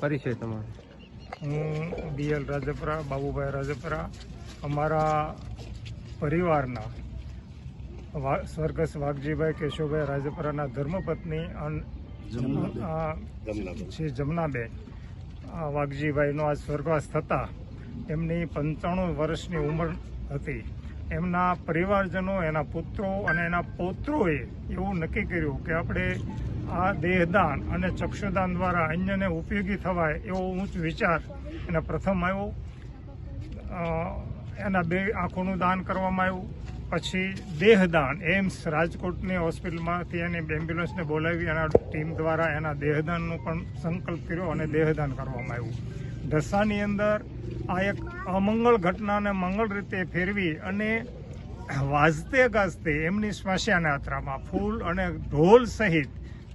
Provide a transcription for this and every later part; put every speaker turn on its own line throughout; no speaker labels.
પરિચય તમારો.
હું બીએલ રાજપરા બાબુભાઈ રાજપરા. અમારા પરિવારના વા- સ્વર્ગસ્થ વાઘજીભાઈ કેશવભાઈ રાજપરાના ધર્મપત્ની અન- શ્રી જમનાબેન. આ વાઘજીભાઈનો આજ સ્વર્ગવાસ થતા એમની પંચાણું વર્ષની ઉંમર હતી. એમના પરિવારજનો એના પુત્રો અને એના પૌત્રોએ એવું નક્કી કર્યું કે આપણે આ દેહદાન અને ચક્ષુદાન દ્વારા અન્યને ઉપયોગી થવાય એવો ઊંચ વિચાર એને પ્રથમ આવ્યો. એના બે આંખોનું દાન કરવામાં આવ્યું. પછી દેહદાન એમ્સ રાજકોટની હોસ્પિટલમાંથી એની એમ્બ્યુલન્સને બોલાવી એના ટીમ દ્વારા એના દેહદાનનો પણ સંકલ્પ કર્યો અને દેહદાન કરવામાં આવ્યું. ઢસાની અંદર આ એક અમંગળ ઘટનાને મંગળ રીતે ફેરવી અને વાજતે ગાજતે એમની સ્મશાન યાત્રામાં ફૂલ અને ઢોલ સહિત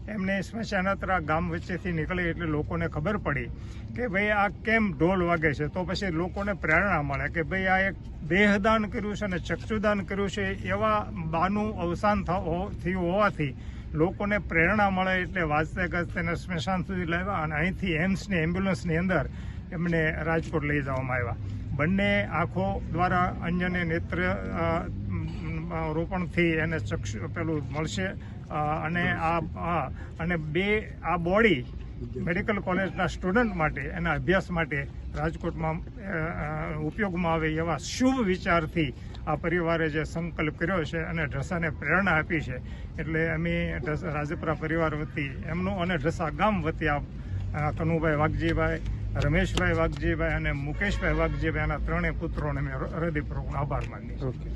એમને સ્મશાનાત્રા ગામ વચ્ચેથી નીકળી એટલે લોકોને ખબર પડી કે ભાઈ આ કેમ ઢોલ વાગે છે? તો પછી લોકોને પ્રેરણા મળે કે ભાઈ આ એક દેહદાન કર્યું છે અને ચક્ષુદાન કર્યું છે. એવા બાનું અવસાન થયું હોવાથી લોકોને પ્રેરણા મળે એટલે વાંચતે ગાજતે એને સ્મશાન સુધી લાવ્યા અને અહીંથી એમ્સની એમ્બ્યુલન્સની અંદર એમને રાજકોટ લઈ જવામાં આવ્યા. બંને આંખો દ્વારા અન્યને નેત્ર રોપણથી એને ચક્ષુ પેલું મળશે. અને આ અને બે, આ બોડી મેડિકલ કોલેજના સ્ટુડન્ટ માટે, એના અભ્યાસ માટે રાજકોટમાં ઉપયોગમાં આવે એવા શુભ વિચારથી આ પરિવારે જે સંકલ્પ કર્યો છે અને ઢસાને પ્રેરણા આપી છે. એટલે અમે રાજપુરા પરિવાર વતી એમનું અને ઢસા ગામ વતી આ કનુભાઈ વાઘજીભાઈ, રમેશભાઈ વાઘજીભાઈ અને મુકેશભાઈ વાઘજીભાઈ, એના ત્રણેય પુત્રોને મેં હૃદયપૂર્વક આભાર માની
ઓકે.